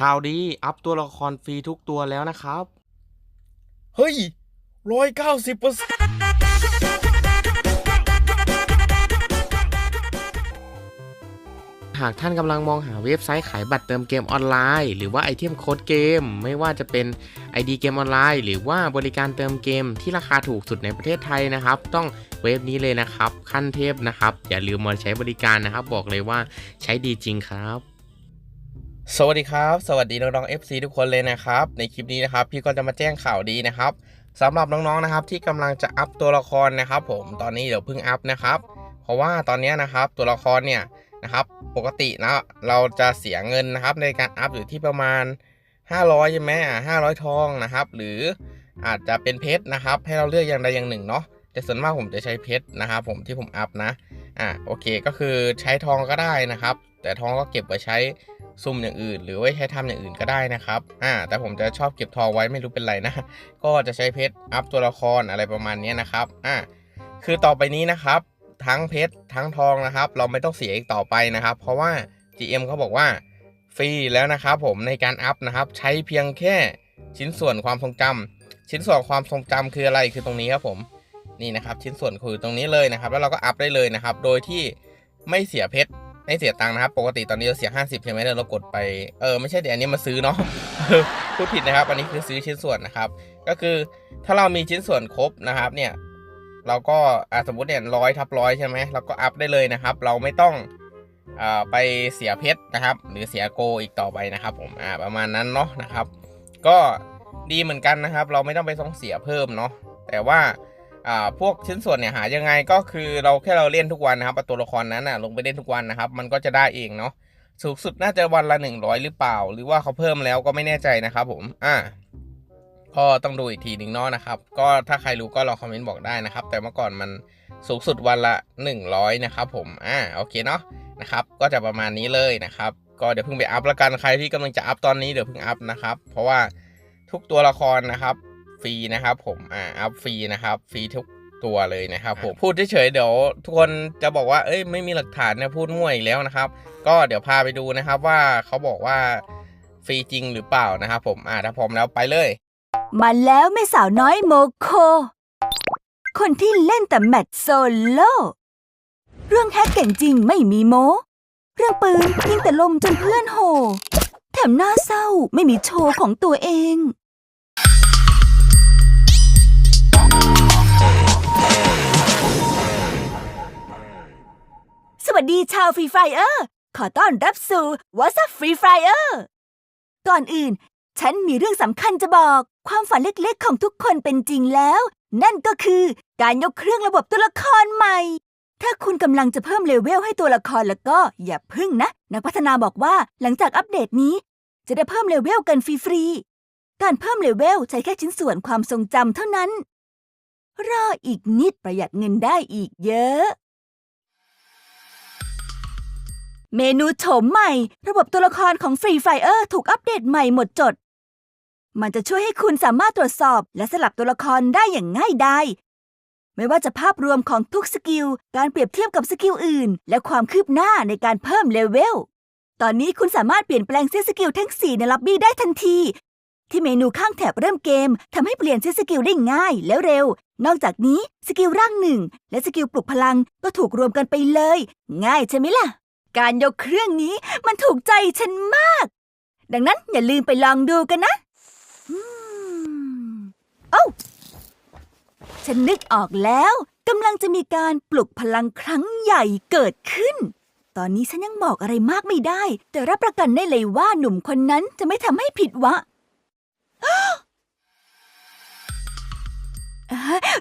ข่าวดี อัพตัวละครฟรีทุกตัวแล้วนะครับ เฮ้ยร้อยเก้าสิบเปอร์เซ็นต์หากท่านกำลังมองหาเว็บไซต์ขายบัตรเติมเกมออนไลน์ หรือว่าไอเทมโค้ดเกม ไม่ว่าจะเป็น ID เกมออนไลน์ หรือว่าบริการเติมเกมที่ราคาถูกสุดในประเทศไทยนะครับ ต้องเว็บนี้เลยนะครับ ขั้นเทพนะครับ อย่าลืมมาใช้บริการนะครับ บอกเลยว่าใช้ดีจริงครับ สวัสดีครับ สวัสดีน้องๆ FC ทุกคนเลยนะครับ ในคลิปนี้นะครับ พี่ก็จะมาแจ้งข่าวดีนะครับสำหรับน้องๆนะครับ ที่กำลังจะอัพตัวละครนะครับ ผมตอนนี้เดี๋ยวเพิ่งอัพนะครับ เพราะว่าตอนนี้นะครับตัวละครเนี่ยนะครับ ปกตินะเราจะเสียเงินนะครับ ในการอัพอยู่ที่ประมาณ 500ใช่ไหมอะ500ทองนะครับ หรืออาจจะเป็นเพชรนะครับ ให้เราเลือกอย่างใดอย่างหนึ่งเนาะแต่ส่วนมากผมจะใช้เพชรนะครับ ผมที่ผมอัพนะอะโอเคก็คือใช้ทองก็ได้นะครับ แต่ทองก็เก็บไว้ใช้ซุ่มอย่างอื่น หรือไว้ใช้ทำอย่างอื่นก็ได้นะครับอ่าแต่ผมจะชอบเก็บทองไว้ไม่รู้เป็นไรนะ ก็จะใช้เพชรอัพตัวละครอะไรประมาณนี้นะครับอ่าคือต่อไปนี้นะครับทั้งเพชรทั้งทองนะครับ เราไม่ต้องเสียอีกต่อไปนะครับ เพราะว่า GM เขาบอกว่าฟรีแล้วนะครับผมในการอัพนะครับ ใช้เพียงแค่ชิ้นส่วนความทรงจำชิ้นส่วนความทรงจำคืออะไรคือตรงนี้ครับผมนี่นะครับ ชิ้นส่วนคือตรงนี้เลยนะครับ แล้วเราก็อัพได้เลยนะครับ โดยที่ไม่เสียเพชร ไม่เสียตังค์นะครับ ปกติตอนนี้เราเสีย 50ใช่ไหมเรากดไป เออ ไม่ใช่เดี๋ยวอันนี้มาซื้อเนาะพูดผิดนะครับ อันนี้คือซื้อชิ้นส่วนนะครับ ก็คือถ้าเรามีชิ้นส่วนครบนะครับเนี่ยเราก็อะสมมติเนี่ยร้อยทับร้อยใช่ไหมเราก็อัพได้เลยนะครับ เราไม่ต้องอ่าไปเสียเพชรนะครับ หรือเสียโกอีกต่อไปนะครับ ผมอ่าประมาณนั้นเนาะนะครับ ก็ดีเหมือนกันนะครับ เราไม่ต้องไปต้องเสียเพิ่มเนาะแต่ว่า พวกชิ้นส่วนเนี่ยหายังไงก็คือเราแค่เราเล่นทุกวันนะครับตัวละครนั้นอะลงไปเล่นทุกวันนะครับ มันก็จะได้เองเนาะสูงสุดน่าจะวันละ 100 หรือเปล่า หรือว่าเขาเพิ่มแล้วก็ไม่แน่ใจนะครับผมอ่าก็ต้องดูอีกทีหนึ่งเนาะนะครับ ก็ถ้าใครรู้ก็ลองคอมเมนต์บอกได้นะครับ แต่เมื่อก่อนมันสูงสุดวันละ 100 นะครับผมอ่าโอเคเนาะนะครับ ก็จะประมาณนี้เลยนะครับ ก็เดี๋ยวเพิ่งไปอัพละกันใครที่กำลังจะอัพตอนนี้เดี๋ยวเพิ่งอัพนะครับ เพราะว่าทุกตัวละครนะครับ ฟรีนะครับ ผมอ่าอัพฟรีนะครับฟรีทุกตัวเลยนะครับผมพูดเฉยๆเดี๋ยวทุกคนจะบอกว่าเอ้ยไม่มีหลักฐานนะพูดมั่วอีกแล้วนะครับ ก็เดี๋ยวพาไปดูนะครับว่าเขาบอกว่าฟรีจริงหรือเปล่านะครับผมอ่าถ้าพร้อมแล้วไปเลย มาแล้วแม่สาวน้อยโมโค คนที่เล่นแต่แมตช์โซโล่เรื่องแฮกเก่งจริงไม่มีโม เรื่องปืนยิงแต่ลมจนเพื่อนโหแถมหน้าเศร้าไม่มีโชว์ของตัวเอง สวัสดีชาวฟรีไฟเออร์ ขอต้อนรับสู่ What's up Free Fire ก่อนอื่น ฉันมีเรื่องสำคัญจะบอก ความฝันเล็กๆของทุกคนเป็นจริงแล้ว นั่นก็คือการยกเครื่องระบบตัวละครใหม่ ถ้าคุณกำลังจะเพิ่มเลเวลให้ตัวละครแล้วก็อย่าพึ่งนะ นักพัฒนาบอกว่าหลังจากอัปเดตนี้ จะได้เพิ่มเลเวลกันฟรีๆ การเพิ่มเลเวลใช้แค่ชิ้นส่วนความทรงจำเท่านั้น รออีกนิดประหยัดเงินได้อีกเยอะ เมนูโฉมใหม่ ระบบตัวละครของ Free Fire ถูกอัปเดตใหม่หมดจด มันจะช่วยให้คุณสามารถตรวจสอบและสลับตัวละครได้อย่างง่ายดายไม่ว่าจะภาพรวมของทุกสกิล การเปรียบเทียบกับสกิลอื่น และความคืบหน้าในการเพิ่มเลเวล ตอนนี้คุณสามารถเปลี่ยนแปลงเซตสกิลทั้ง 4 ในล็อบบี้ได้ทันที ที่เมนูข้างแถบเริ่มเกมทำให้เปลี่ยนเซตสกิลได้ง่ายและเร็ว นอกจากนี้สกิลร่างหนึ่งและสกิลปลุกพลังก็ถูกรวมกันไปเลย ง่ายใช่ไหมล่ะ การยกเครื่องนี้มันถูกใจฉันมาก ดังนั้นอย่าลืมไปลองดูกันนะอืมอ้าฉันนึกออกแล้วกำลังจะมีการปลุกพลังครั้งใหญ่เกิดขึ้น ตอนนี้ฉันยังบอกอะไรมากไม่ได้ แต่รับประกันได้เลยว่าหนุ่มคนนั้นจะไม่ทำให้ผิดหวังอ่า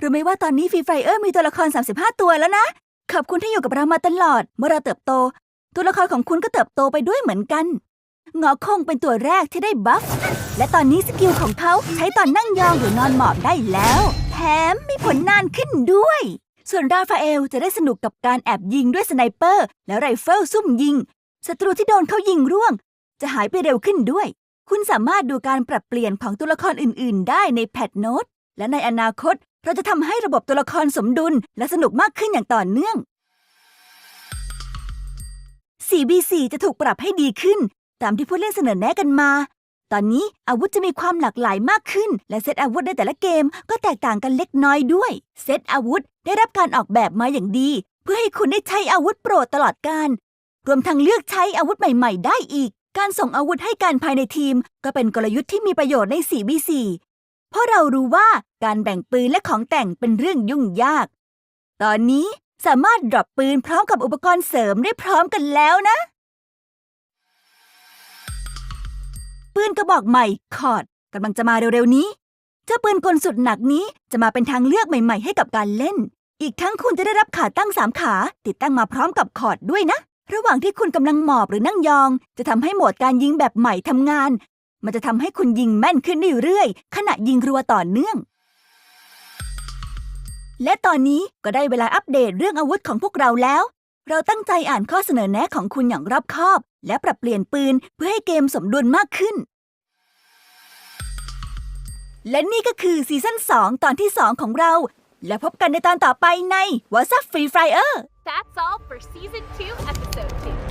รู้ไหมว่าตอนนี้ฟรีไฟเออร์มีตัวละคร 35 ตัวแล้วนะ ขอบคุณที่อยู่กับเรามาตลอด เมื่อเราเติบโต ตัวละครของคุณก็เติบโตไปด้วยเหมือนกันงอคงเป็นตัวแรกที่ได้บัฟ และตอนนี้สกิลของเขาใช้ตอนนั่งยองหรือนอนหมอบได้แล้ว แถมมีผลนานขึ้นด้วย ส่วนราฟาเอลจะได้สนุกกับการแอบยิงด้วยสไนเปอร์ และไรเฟิลซุ่มยิง ศัตรูที่โดนเขายิงร่วง จะหายไปเร็วขึ้นด้วย คุณสามารถดูการปรับเปลี่ยนของตัวละครอื่น ๆ ได้ในแพทโนตและในอนาคต เราจะทำให้ระบบตัวละครสมดุลและสนุกมากขึ้นอย่างต่อเนื่อง 4B4 จะถูกปรับให้ดีขึ้น ตามที่ผู้เล่นเสนอแนะกันมา ตอนนี้อาวุธจะมีความหลากหลายมากขึ้น และเซตอาวุธในแต่ละเกมก็แตกต่างกันเล็กน้อยด้วย เซตอาวุธได้รับการออกแบบมาอย่างดี เพื่อให้คุณได้ใช้อาวุธโปรดตลอดการ รวมทั้งเลือกใช้อาวุธใหม่ ๆ ได้อีก การส่งอาวุธให้กันภายในทีม ก็เป็นกลยุทธ์ที่มีประโยชน์ใน 4v4 เพราะเรารู้ว่าการแบ่งปืนและของแต่งเป็นเรื่องยุ่งยาก ตอนนี้ สามารถดรอปปืนพร้อมกับอุปกรณ์เสริมได้พร้อมกันแล้วนะ ปืนกระบอกใหม่คอร์ดกำลังจะมาเร็วๆนี้ เจ้าปืนกลสุดหนักนี้จะมาเป็นทางเลือกใหม่ๆให้กับการเล่น อีกทั้งคุณจะได้รับขาตั้งสามขา ติดตั้งมาพร้อมกับคอร์ดด้วยนะ ระหว่างที่คุณกำลังหมอบหรือนั่งยอง จะทำให้โหมดการยิงแบบใหม่ทำงาน มันจะทำให้คุณยิงแม่นขึ้นเรื่อยๆขณะยิงรัวต่อเนื่อง และตอนนี้ก็ได้เวลาอัปเดตเรื่องอาวุธของพวกเราแล้ว เราตั้งใจอ่านข้อเสนอแนะของคุณอย่างรอบคอบ และปรับเปลี่ยนปืนเพื่อให้เกมสมดุลมากขึ้น และนี่ก็คือซีซั่น2 ตอนที่ 2 ของเรา และพบกันในตอนต่อไปใน What's Up Free Fire That's all for season 2 episode 2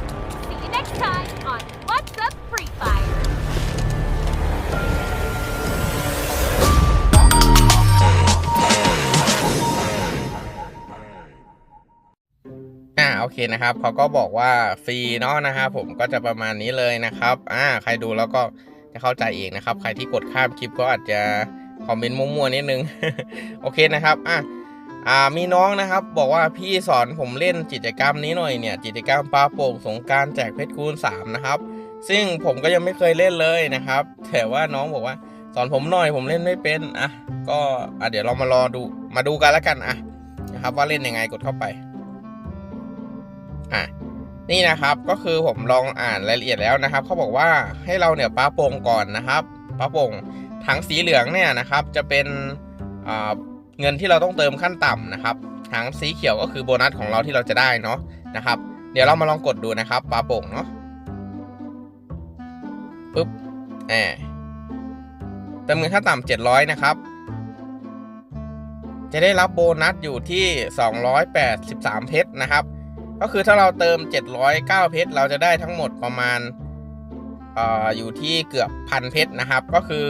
เคนะครับเขาก็บอกว่าฟรีเนาะนะครับผมก็จะประมาณนี้เลยนะครับอ่าใครดูแล้วก็จะเข้าใจเองนะครับ ใครที่กดข้ามคลิปก็อาจจะคอมเมนต์มั่วๆนิดนึงโอเคนะครับอะอ่ามีน้องนะครับ บอกว่าพี่สอนผมเล่นกิจกรรมนี้หน่อยเนี่ยกิจกรรมปลาโป่งสงการแจกเพชรคูณ3นะครับซึ่งผมก็ยังไม่เคยเล่นเลยนะครับ แต่ว่าน้องบอกว่าสอนผมหน่อยผมเล่นไม่เป็นอะก็อะเดี๋ยวเรามารอดูมาดูกันแล้วกันอะนะครับว่าเล่นยังไงกดเข้าไป อะนี่นะครับก็คือผมลองอ่านรายละเอียดแล้วนะครับเขาบอกว่าให้เราเนี่ยป้าโป่งก่อนนะครับป้าโป่งถังสีเหลืองเนี่ยนะครับจะเป็นเงินที่เราต้องเติมขั้นต่ำนะครับถังสีเขียวก็คือโบนัสของเราที่เราจะได้เนาะนะครับ เดี๋ยวเรามาลองกดดูนะครับป้าโป่งเนาะปุ๊บแอบเติมเงินขั้นต่ำเจ็ดร้อยนะครับจะได้รับโบนัสอยู่ที่ 283 เพชรนะครับ ก็คือถ้าเราเติม 709 เพชร เราจะได้ทั้งหมดประมาณออยู่ที่เกือบพันเพชรนะครับ ก็คือ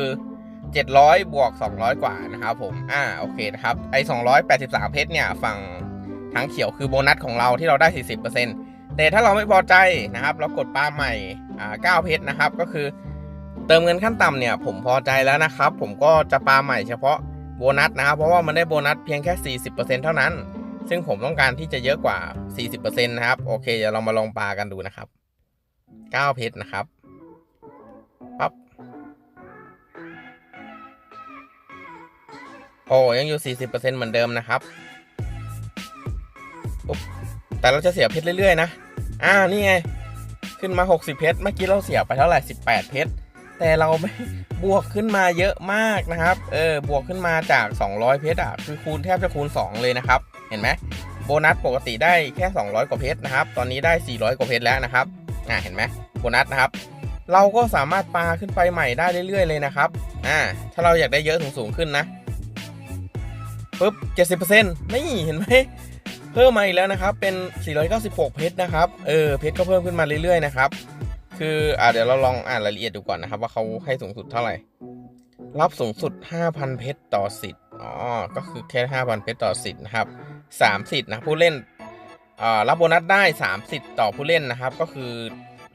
700 บวก 200 กว่านะครับผม อ่า โอเคนะครับ ไอ้283 เพชรเนี่ย ฝั่งทั้งเขียวคือโบนัสของเราที่เราได้ 40%แต่ถ้าเราไม่พอใจนะครับ เรากดปลาใหม่ อ่า 9 เพชรนะครับ ก็คือเติมเงินขั้นต่ำเนี่ย ผมพอใจแล้วนะครับ ผมก็จะปลาใหม่เฉพาะโบนัสนะครับ เพราะว่ามันได้โบนัสเพียงแค่ 40%เท่านั้น ซึ่งผมต้องการที่จะเยอะกว่า 40%นะครับ โอเคเดี๋ยวเรามาลองปลากันดูนะครับ 9 เพชรนะครับปั๊บโอ้ยังอยู่ 40%เหมือนเดิมนะครับปุ๊บแต่เราจะเสียเพชรเรื่อยๆนะ อ่า นี่ไง ขึ้นมา 60 เพชร เมื่อกี้เราเสียไปเท่าไหร่ 18 เพชร แต่เราไม่บวกขึ้นมาเยอะมากนะครับ เออ บวกขึ้นมาจาก 200 เพชรอะ คือคูณแทบจะคูณ 2 เลยนะครับ เห็นไหมโบนัสปกติได้แค่ 200 กว่าเพชรนะครับ ตอนนี้ได้ 400 กว่าเพชรแล้วนะครับอ่าเห็นไหมโบนัสนะครับ เราก็สามารถปาขึ้นไปใหม่ได้เรื่อยๆเลยนะครับอ่าถ้าเราอยากได้เยอะสูงๆขึ้นนะปุ๊บ70%นี่เห็นไหมเพิ่มมาอีกแล้วนะครับ เป็น 496 เพชรนะครับ เออ เพชรก็เพิ่มขึ้นมาเรื่อยๆนะครับ คือ อ่าเดี๋ยวเราลองอ่านรายละเอียดดูก่อนนะครับ ว่าเขาให้สูงสุดเท่าไหร่ รับสูงสุด 5,000 เพชรต่อสิทธิ์ อ๋อ ก็คือแค่ 5,000 เพชรต่อสิทธิ์นะครับ 3 สิทธิ์นะผู้เล่นรับโบนัสได้3สิทธิ์ต่อผู้เล่นนะครับ ก็คือ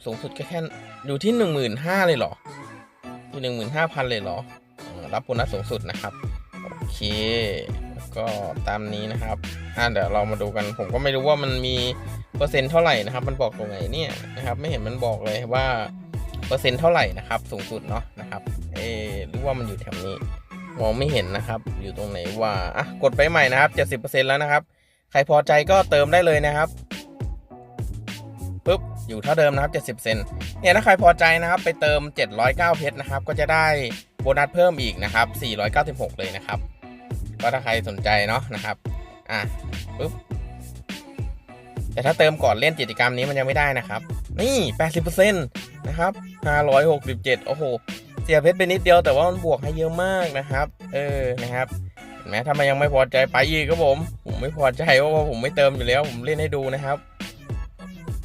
สูงสุดแค่แค่อยู่ที่ 15,000เลยเหรออยู่15,000เลยเหรอเออรับโบนัสสูงสุดนะครับโอเคแล้วก็ตามนี้นะครับอ่าเดี๋ยวเรามาดูกันผมก็ไม่รู้ว่ามันมีเปอร์เซ็นต์เท่าไหร่นะครับ มันบอกตรงไหนเนี่ยนะครับ ไม่เห็นมันบอกเลยว่าเปอร์เซ็นต์เท่าไหร่นะครับ สูงสุดเนาะนะครับ เอ๊ะหรือว่ามันอยู่แถวนี้ มองไม่เห็นนะครับ อยู่ตรงไหนว่าอะกดไปใหม่นะครับ 70%แล้วนะครับ ใครพอใจก็เติมได้เลยนะครับปุ๊บอยู่เท่าเดิมนะครับ 70%เนี่ยถ้าใครพอใจนะครับ ไปเติม 709 เพชรนะครับ ก็จะได้โบนัสเพิ่มอีกนะครับ 496 เลยนะครับ ก็ถ้าใครสนใจเนาะนะครับ อะปุ๊บ แต่ถ้าเติมก่อนเล่นกิจกรรมนี้มันยังไม่ได้นะครับ นี่ 80%นะครับ 567 โอ้โห เสียเพชรไปนิดเดียวแต่ว่ามันบวกให้เยอะมากนะครับ เออนะครับเห็นไหมถ้ามันยังไม่พอใจไปอีกครับผม ผมไม่พอใจเพราะว่าผมไม่เติมอยู่แล้ว ผมเล่นให้ดูนะครับ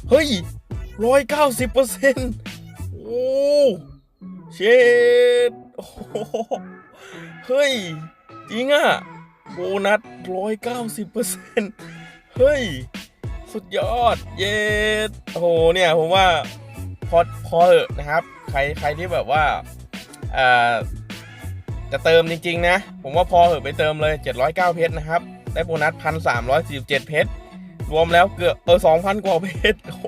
เฮ้ยร้อยเก้าสิบเปอร์เซ็นต์โอ้เชดโอ้โหเฮ้ย จริงอะโบนัสร้อยเก้าสิบเปอร์เซ็นต์เฮ้ย สุดยอด เย็ดโอ้โหเนี่ย ผมว่าพอพอเหอะนะครับ ใครใครที่แบบว่า จะเติมจริงๆนะ ผมว่าพอเหอะไปเติมเลย 709 เพชรนะครับ ได้โบนัส 1,347 เพชร รวมแล้วเกือบเออ2,000 กว่าเพชร โอ้โห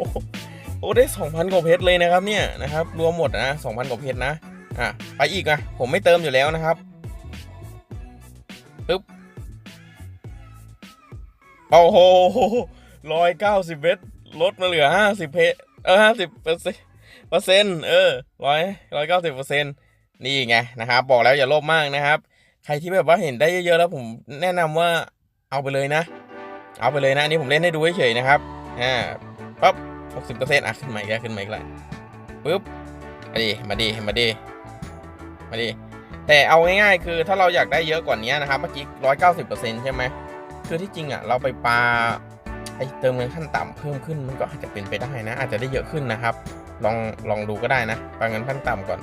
โอ้ได้ 2,000 กว่าเพชรเลยนะครับเนี่ยนะครับ รวมหมดนะ 2,000 กว่าเพชรนะ อะ ไปอีกอะผมไม่เติมอยู่แล้วนะครับปึ๊บ โอ้โหร้อยเก้าสิบเมตรลดมาเหลือห้าสิบเพเออห้าสิบเปอร์เซ็นเปอร์เซ็นต์เออร้อยร้อยเก้าสิบเปอร์เซ็นต์ นี่ไงนะครับ บอกแล้วอย่าโลภมากนะครับ ใครที่แบบว่าเห็นได้เยอะๆแล้วผมแนะนำว่าเอาไปเลยนะ เอาไปเลยนะอันนี้ผมเล่นให้ดูเฉยๆนะครับอ่าปั๊บหกสิบเปอร์เซ็นต์อะขึ้นมาอีกแล้วขึ้นมาอีกแล้วปึ๊บมาดีมาดีมาดีมาดีแต่เอาง่ายๆคือถ้าเราอยากได้เยอะกว่านี้นะครับเมื่อกี้ร้อยเก้าสิบเปอร์เซ็นต์ใช่ไหมคือที่จริงอะเราไปปลาไอเติมเงินขั้นต่ำเพิ่มขึ้นมันก็อาจจะเป็นไปได้นะ อาจจะได้เยอะขึ้นนะครับ ลองลองดูก็ได้นะปาเงินขั้นต่ำก่อน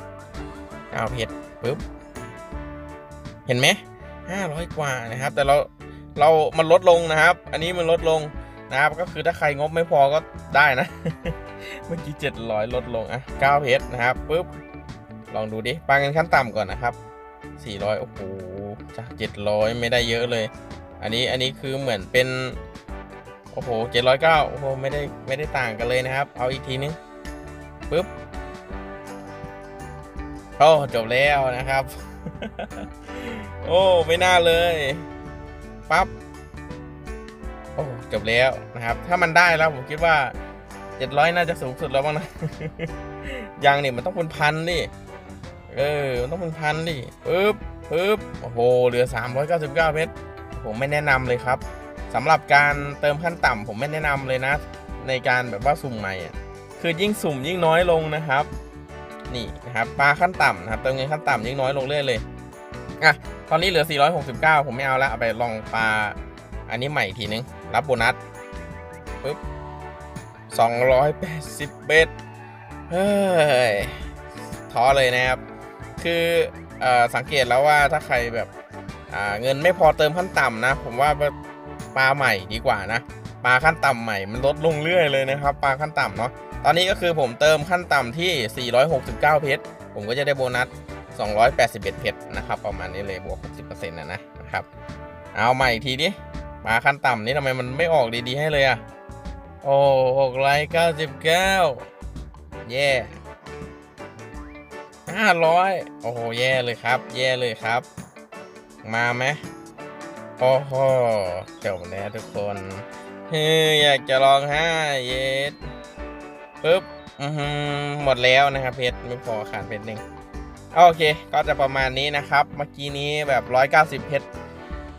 เอาเพชรปุ๊บเห็นไหมห้าร้อยกว่านะครับ แต่เราเรามันลดลงนะครับ อันนี้มันลดลงนะครับก็คือถ้าใครงบไม่พอก็ได้นะ เมื่อกี้เจ็ดร้อยลดลงอะเก้าเพชรนะครับปุ๊บลองดูดิปาเงินขั้นต่ำก่อนนะครับสี่ร้อยโอ้โหจากเจ็ดร้อยไม่ได้เยอะเลย อันนี้อันนี้คือเหมือนเป็นโอ้โหเจ็ดร้อยเก้าโอ้โหไม่ได้ไม่ได้ต่างกันเลยนะครับ เอาอีกทีนึงปึ๊บ โอ้จบแล้วนะครับ โอ้ไม่น่าเลยปั๊บโอ้จบแล้วนะครับ ถ้ามันได้แล้วผมคิดว่าเจ็ดร้อยน่าจะสูงสุดแล้วบ้างนะยังนี่มันต้องเป็นพันดิเออมันต้องเป็นพันดิปึ๊บปึ๊บโอ้โหเหลือ 399 เพชรผมไม่แนะนำเลยครับสำหรับการเติมขั้นต่ำผมไม่แนะนำเลยนะ ในการแบบว่าสุ่มใหม่อะคือยิ่งสุ่มยิ่งน้อยลงนะครับ นี่นะครับปลาขั้นต่ำนะครับเติมเงินขั้นต่ำยิ่งน้อยลงเรื่อยเลยอะตอนนี้เหลือ 469 ผมไม่เอาและเอาไปลองปลาอันนี้ใหม่ทีนึง รับโบนัสปึ๊บ280เบสเฮ้ยท้อเลยนะครับ คืออสังเกตแล้วว่าถ้าใครแบบเงินไม่พอเติมขั้นต่ำนะ ผมว่าปลาใหม่ดีกว่านะปลาขั้นต่ำใหม่มันลดลงเรื่อยเลยนะครับปลาขั้นต่ำเนาะ ตอนนี้ก็คือผมเติมขั้นต่ำที่ 469 เพชร ผมก็จะได้โบนัส 281 เพชรนะครับ ประมาณนี้เลยบวก 60%นะนะนะครับ เอาใหม่อีกทีดิปลาขั้นต่ำนี่ทำไมมันไม่ออกดีๆให้เลยอะโอ้หกไลค์99แย่500โอ้โห แย่เลยครับ แย่เลยครับ มาไหมโอ้โหจบแล้วทุกคนเฮ้ยอยากจะลองห้าเยส ปึ๊บอือหือหมดแล้วนะครับเพชรไม่พอขาดเพชรหนึ่งโอเค ก็จะประมาณนี้นะครับ เมื่อกี้นี้แบบ 190เพชร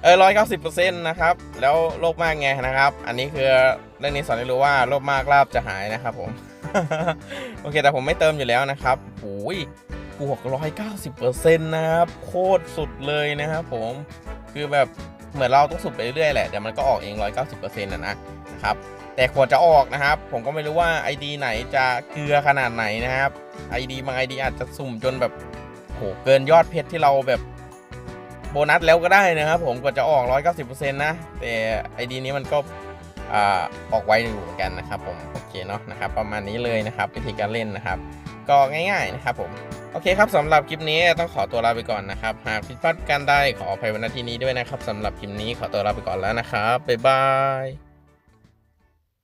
เออ190เปอร์เซ็นต์นะครับ แล้วโลภมากไงนะครับ อันนี้คือเรื่องนี้สอนให้รู้ว่าโลภมากลาบจะหายนะครับผม โอเค แต่ผมไม่เติมอยู่แล้วนะครับโอ้ยบวก190เปอร์เซ็นต์นะครับ โคตรสุดเลยนะครับผม คือแบบเหมือนเราต้องสุดไปเรื่อยๆแหละเดี๋ยวมันก็ออกเอง190%นะนะนะครับ แต่ควรจะออกนะครับ ผมก็ไม่รู้ว่า ID ไหนจะเกลือขนาดไหนนะครับ ID บาง ID อาจจะสุ่มจนแบบโหเกินยอดเพชรที่เราแบบโบนัสแล้วก็ได้นะครับ ผมกว่าจะออก 190%นะ แต่ ID นี้มันก็อออกไวอยู่เหมือนกันนะครับ ผมโอเคเนาะนะครับประมาณนี้เลยนะครับวิธีการเล่นนะครับ ก็ง่าย ๆนะครับผมโอเคครับสำหรับคลิปนี้ต้องขอตัวลาไปก่อนนะครับ หากผิดพลาดกันได้ขออภัยวันนาทีนี้ด้วยนะครับสำหรับคลิปนี้ขอตัวลาไปก่อนแล้วนะครับบ๊ายบาย